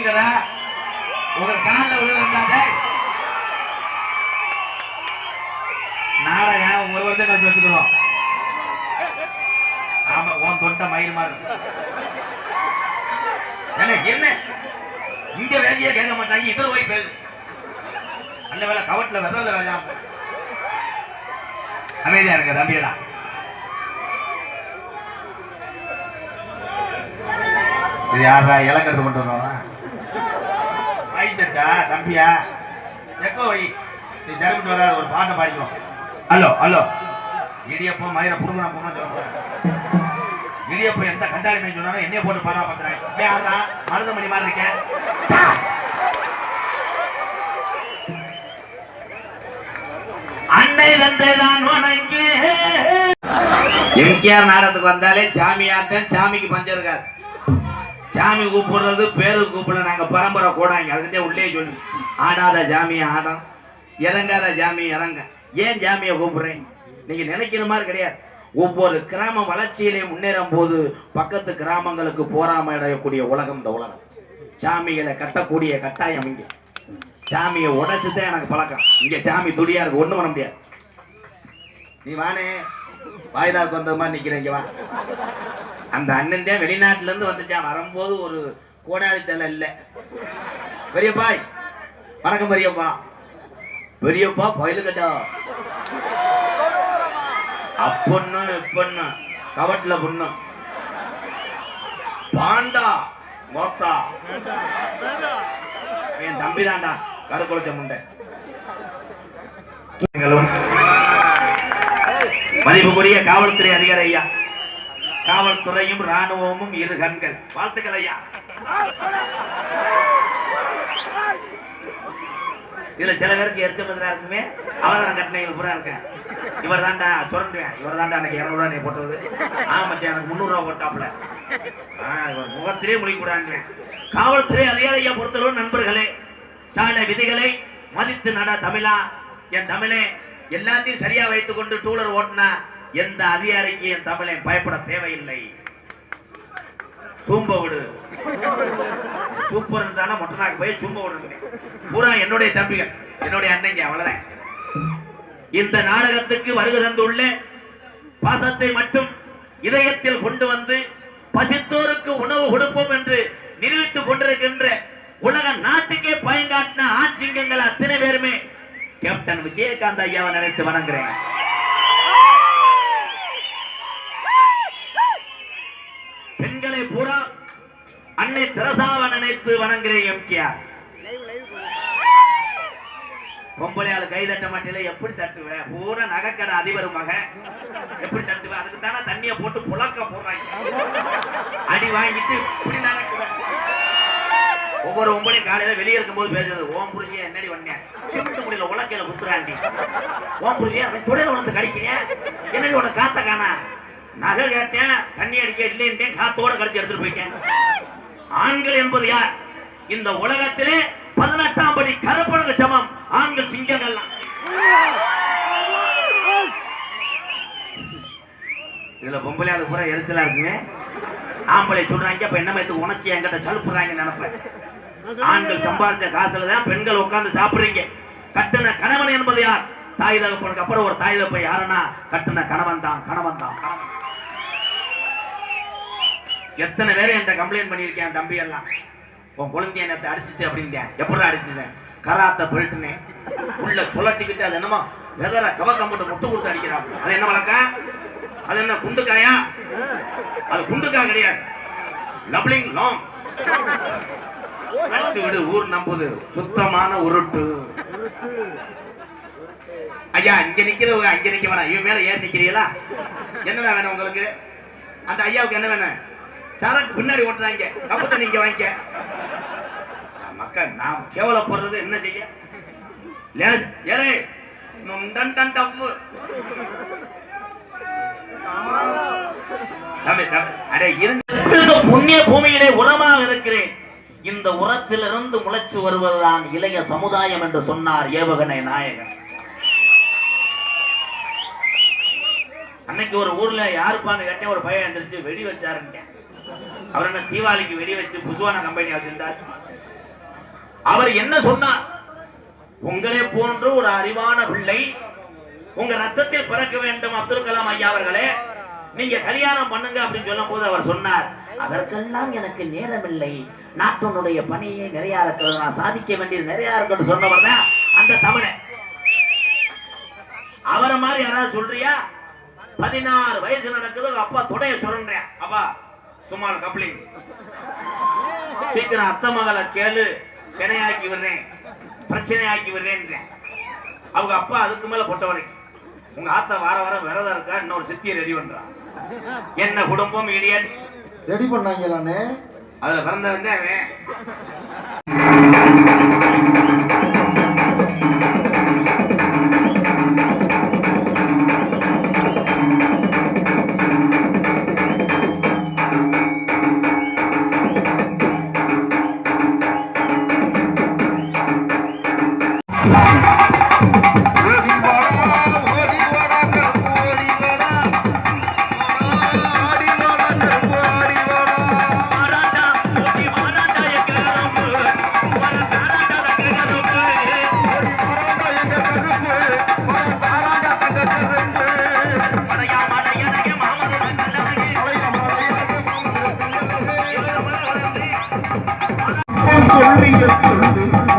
இருங்கற உங்க கால்ல நாடகம் ஒரு வருஷம் கழிச்சு வச்சுக்கிறோம். ஆமா உன் தொண்டை மயில் மாதிரி. இருக்கும். என்ன? இங்க வேலையே கேட்க மாட்டாங்க இதுல போய் பேசு. நல்ல வேலை கவட்டில் விரல வேலையாம அமைதியா இருக்க தம்பியடா இது யாரா இலக்கெடுத்து கொண்டு வந்தோம்னா ஐசட்டா தம்பியா? எக்கோ வை. நீ ஜெர்மன் வர ஒரு பாட்டை பாடிக்கோ. Hello hello. இடியப்பம் மயிர புடுங்குறான் போனா சொல்றேன் இடியப்பம் எந்த கண்டாளி மேய் சொன்னாலும் என்னைய போட்டு பாடா பார்க்குறேன் ஏன் ஆடுறா மருதமணி மாதிரி இருக்கேன் அன்னை தந்தை நான் வணங்கி. எம்கேஆர் நாடத்துக்கு வந்தாலே சாமி ஆட்டம் சாமிக்கு பஞ்சம் இருக்காது. சாமி கூப்பிடுறது பேரு கூப்பிட நாங்க பரம்பரை கூடாங்க அதுக்கிட்டே உள்ளே சொல்லி. ஆடாத ஜாமி ஆடம் இறங்காத ஜாமி இறங்க. ஏன் ஜாமியை கூப்பிடுறேன்? நீங்க நினைக்கிற மாதிரி கிடையாது. ஒவ்வொரு கிராம வளர்ச்சியிலே முன்னேறும் போது பக்கத்து கிராமங்களுக்கு போராமடையக்கூடிய உலகம் இந்த உலகம். சாமிகளை கட்டக்கூடிய கட்டாயம் இங்கே. சாமியை உடைச்சுதான் எனக்கு பழக்கம். இங்க சாமி துடியா இருக்கு ஒண்ணும் பண்ண முடியாது. நீ வானே. வாய்தாவுக்கு வந்த மாதிரி நிக்கிறேன் இங்க வா. அந்த அண்ணன் தான் வெளிநாட்டுல இருந்து வந்துச்சான் வரும்போது ஒரு கோடாளி தலை இல்ல. பெரியப்பாய் வணக்கம் பெரியப்பா. பெரியப்பா பயிலுக்கட்டா அப்பொண்ணு இப்பொண்ணு கவட்ல பொண்ணு. பாண்டா மோத்தா. என் தம்பி தான்டா கருக்குளத்த முண்டை. மதிப்புக்குரிய காவல்துறை அதிகாரி ஐயா. காவல்துறையும் ராணுவமும் இரு கண்கள் வாழ்த்துக்கள் ஐயா. இதுல சில பேருக்கு எரிச்ச பதிலா இருக்குமே. அவதாரம் கட்டினீங்க பூரா இருக்கேன் இவர் தாண்டா சுரண்டுவேன். இவர் தாண்டா எனக்கு இருநூறு ரூபாய் நீ போட்டது. ஆமா மச்சான் எனக்கு முந்நூறு ரூபா போட்டாப்ல ஆ, இவர் முகத்திலே முடிக்கூடாதுவேன் காவல்துறை அதிகாரி ஐயா பொறுத்தளவு நண்பர்களே சாலை விதிகளை மதித்து நட தமிழா. என் தமிழே எல்லாத்தையும் சரியா வைத்துக் கொண்டு டூலர் ஓட்டினா எந்த அதிகாரிக்கு என் தமிழன் பயப்பட தேவையில்லை? சூம்ப விடு. சூப்பர் தானே மொட்டனாக்கு போய் சூம்ப விடு பூரா என்னுடைய தம்பிகள் என்னுடைய அன்னைங்க அவ்வளவுதான். இந்த நாடகத்துக்கு வருகை தந்துள்ள பாசத்தை மட்டும் இதயத்தில் கொண்டு வந்து பசித்தோருக்கு உணவு கொடுப்போம் என்று நிரூபித்துக் கொண்டிருக்கின்ற உலக நாட்டுக்கே பயன்காட்டின ஆட்சிங்கங்கள் அத்தனை பேருமே கேப்டன் விஜயகாந்த் ஐயாவை நினைத்து வணங்குறேன் பெண்களை பூரா அன்னை திரசாவை நினைத்து வணங்குறேன் எம்கேஆர். பொம்பளையால கை தட்ட மாட்டேல எப்படி தட்டுவேன் பூரா நகைக்கடை அதிபர் மக. எப்படி தட்டுவேன் அதுக்கு தானே தண்ணியை போட்டு புழக்க போடுறாங்க. அடி வாங்கிட்டு இப்படி நடக்குவேன் ஒவ்வொரு ஒம்பளையும் காலையில வெளியே இருக்கும்போது பேசுறது ஓம் புருஷன் என்னடி வந்தேன் சிமெண்ட் முடியல உலக்கையில குத்துறாண்டி ஓம் புருஷன் அவன் துடையில உணர்ந்து கடிக்கிறேன் என்னடி உனக்கு காத்த காணா? நகை கேட்டேன் தண்ணி அடிக்க இல்லைன்ட்டேன் காத்தோட கடிச்சு எடுத்துட்டு போயிட்டேன். ஆண்கள் என்பது யார்? இந்த உலகத்திலே பதினெட்டாம் படி கருப்பணங்க சமம். ஆண்கள் சிங்கங்கள்லாம் இதுல பொம்பளை அது பூரா எரிச்சலா இருக்குங்க. ஆம்பளை சொல்றாங்க அப்ப என்ன மாதிரி உணர்ச்சி என்கிட்ட சலுப்புறாங்க நினைப்பேன். ஆண்கள் சம்பாதிச்ச காசுல தான் பெண்கள் உட்கார்ந்து சாப்பிடுறீங்க. கட்டுன கணவன் என்பது யார்? தாய் தகப்பனுக்கு அப்புறம் ஒரு தாய் தகப்பன் யாருன்னா கட்டுன கணவன் தான் கணவன் தான். கணவன் எத்தனை பேர் என்கிட்ட கம்ப்ளைண்ட் பண்ணியிருக்கேன் தம்பி எல்லாம் உன் குழந்தைய என்னத்தை அடிச்சிச்சு அப்படின்ட்டேன். எப்படி அடிச்சிட்டேன் கராத்த போயிட்டுனேன் உள்ள சுழட்டிக்கிட்டு அது என்னமோ வெதர கவக்கம் போட்டு முட்டு கொடுத்து அடிக்கிறான் அது என்ன வழக்கம் அது என்ன குண்டுக்காயா? அது குண்டுக்கா கிடையாது. லப்ளிங் லாங் அடிச்சு விடு ஊர் நம்புது. சுத்தமான உருட்டு. ஐயா இங்க நிக்கிறவங்க அங்க நிக்க வேணாம் இவன் மேல ஏறி நிக்கிறீங்களா? என்ன வேணும் உங்களுக்கு? அந்த ஐயாவுக்கு என்ன வேணும்? சரக்கு பின்னாடி ஓட்டுறாங்க. கப்பத்தை நீங்க வாங்கிக்க. மக்கள் கேவல கேவலப்படுறது என்ன செய்ய? ஏழை ஏலே டன் டவ்வு. புண்ணிய பூமியிலே உரமாக இருக்கிறேன். இந்த உரத்திலிருந்து முளைச்சு வருவதுதான் இளைய சமுதாயம் என்று சொன்னார் ஏவகனை நாயகன். அன்னைக்கு ஒரு ஊர்ல யாருப்பான்னு கேட்டேன் ஒரு பையன் எந்திரிச்சு வெடி வச்சாருன்னு அவர் என்ன தீபாவளிக்கு வெடி வச்சு புசுவான கம்பெனி வச்சிருந்தார். அவர் என்ன சொன்னார்? உங்களே போன்று ஒரு அறிவான பிள்ளை உங்க ரத்தத்தில் பிறக்க வேண்டும் அப்துல் கலாம் ஐயா அவர்களே. நீங்க கல்யாணம் பண்ணுங்க அப்படின்னு சொல்லும் போது அவர் சொன்னார் அதற்கெல்லாம் எனக்கு நேரமில்லை. நாட்டினுடைய பணியை நிறைய இருக்கிறது நான் சாதிக்க வேண்டியது நிறைய இருக்குன்னு சொன்னவர் தான் அந்த தமிழன் அவரை மாதிரி யாராவது சொல்றியா? பதினாறு வயசு நடக்குது அப்பா தொடைய சொல்றேன் அப்பா சும்மா கப்ளிங் சீக்கிரம் அத்தை மகளை கேளு சினையாக்கி விடுறேன் பிரச்சனை ஆக்கி விடுறேன்றேன். அவங்க அப்பா அதுக்கு மேல பொட்டவரை உங்க ஆத்தா வார வாரம் விரதம் இருக்கா இன்னொரு சித்தியை ரெடி பண்றான் என்ன குடும்பம் இடியட் ரெடி பண்ணாங்களானே அதுல பிறந்தவன் தான் சொல்லிய சொல்லு